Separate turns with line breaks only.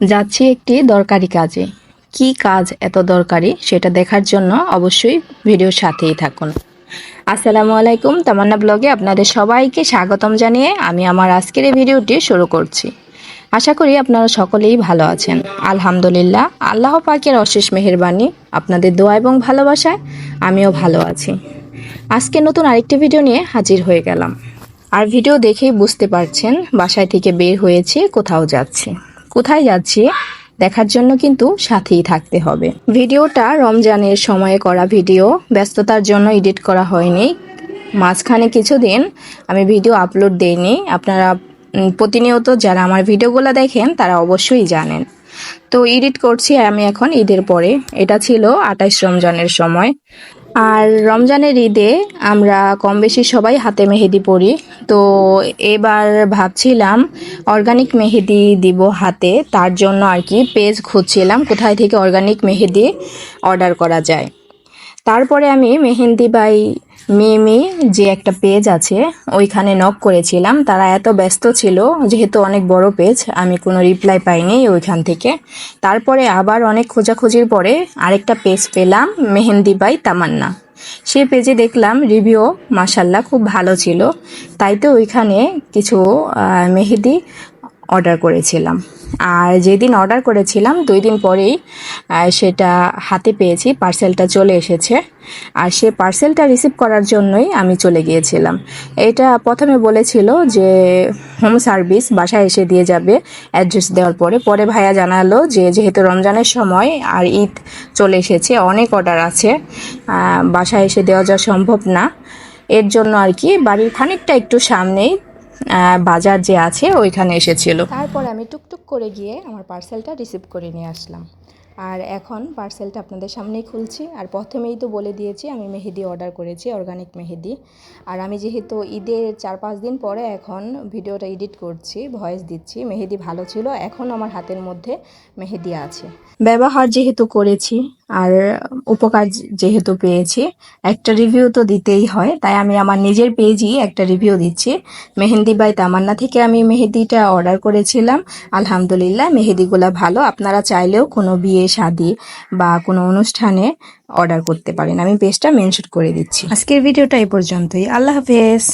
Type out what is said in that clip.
যাচ্ছি একটি দরকারি কাজে। কি কাজ এত দরকারি সেটা দেখার জন্য অবশ্যই ভিডিওর সাথেই থাকুন। আসসালামু আলাইকুম, তামান্না ব্লগে আপনাদের সবাইকে স্বাগতম জানিয়ে আমি আমার আজকের এই ভিডিওটি শুরু করছি। আশা করি আপনারা সকলেই ভালো আছেন। আলহামদুলিল্লাহ, আল্লাহ পাকের অশেষ মেহেরবানি, আপনাদের দোয়া এবং ভালোবাসায় আমিও ভালো আছি। আজকে নতুন আরেকটি ভিডিও নিয়ে হাজির হয়ে গেলাম। আর ভিডিও দেখেই বুঝতে পারছেন, বাসায় থেকে বের হয়েছি, কোথাও যাচ্ছি। কোথায় যাচ্ছে, দেখার জন্য কিন্তু সাথেই থাকতে হবে। ভিডিওটা রমজানের সময়ে করা ভিডিও, ব্যস্ততার জন্য এডিট করা হয়নি। মাঝখানে কিছুদিন আমি ভিডিও আপলোড দেইনি। আপনারা প্রতিনিয়ত যারা আমার ভিডিওগুলো দেখেন, তারা অবশ্যই জানেন। তো এডিট করছি আমি এখন ঈদের পরে। এটা ছিল আঠাইশ রমজানের সময়। আর রমজানের ঈদে আমরা কম বেশি সবাই হাতে মেহেদি পরি। তো এবার ভাবছিলাম অর্গানিক মেহেদি দিব হাতে। তার জন্য আর কি পেজ খুঁজছিলাম কোথায় থেকে অর্গানিক মেহেদি অর্ডার করা যায়। তারপরে আমি মেহেন্দি বাই মিমি যে একটা পেজ আছে, ওইখানে নক করেছিলাম। তারা এত ব্যস্ত ছিল, যেহেতু অনেক বড় পেজ আমি কোনো রিপ্লাই পাইনি ওইখান থেকে। তারপরে আবার অনেক খোঁজাখুঁজির পরে আরেকটা পেজ পেলাম, মেহেন্দি বাই তামান্না। সে পেজে দেখলাম রিভিউ মাসাল্লাহ খুব ভালো ছিল। তাই তো ওইখানে কিছু মেহেদি অর্ডার করেছিলাম। আর যেদিন অর্ডার করেছিলাম, দুই দিন পরেই সেটা হাতে পেয়েছি পার্সেলটা চলে এসেছে। আর সে পার্সেলটা রিসিভ করার জন্যই আমি চলে গিয়েছিলাম। এটা প্রথমে বলেছিল যে হোম সার্ভিস বাসায় এসে দিয়ে যাবে অ্যাড্রেস দেওয়ার পরে। পরে ভাইয়া জানালো যে, যেহেতু রমজানের সময় আর ঈদ চলে এসেছে, অনেক অর্ডার আছে বাসায় এসে দেওয়া যাওয়া সম্ভব না। এর জন্য আর কি, বাড়ির খানিকটা একটু সামনেই বাজার যে আছে, ওইখানে এসেছিল। তারপর আমি টুকটুক করে গিয়ে আমার পার্সেলটা রিসিভ করে নিয়ে আসলাম। আর এখন পার্সেলটা আপনাদের সামনেই খুলছি। আর প্রথমেই তো বলে দিয়েছি, আমি মেহেদি অর্ডার করেছি অর্গানিক মেহেদি। আর আমি যেহেতু ঈদের চার পাঁচ দিন পরে এখন ভিডিওটা এডিট করছি ভয়েস দিচ্ছি, মেহেদি ভালো ছিল, এখন আমার হাতের মধ্যে মেহেদি আছে। ব্যবহার যেহেতু করেছি, আর উপকার যেহেতু পেয়েছি, একটা রিভিউ তো দিতেই হয়, তাই আমি আমার নিজের পেজই একটা রিভিউ দিচ্ছি। মেহেন্দি বাই তামান্না থেকে আমি মেহেদিটা অর্ডার করেছিলাম। আলহামদুলিল্লাহ, মেহেদিগুলা ভালো, আপনারা চাইলেও কোনো বিয়ে শাদি বা কোনো অনুষ্ঠানে অর্ডার করতে পারেন। আমি পেজটা মেনশন করে দিচ্ছি। আজকের ভিডিওটা এই পর্যন্তই। আল্লাহ হাফেজ।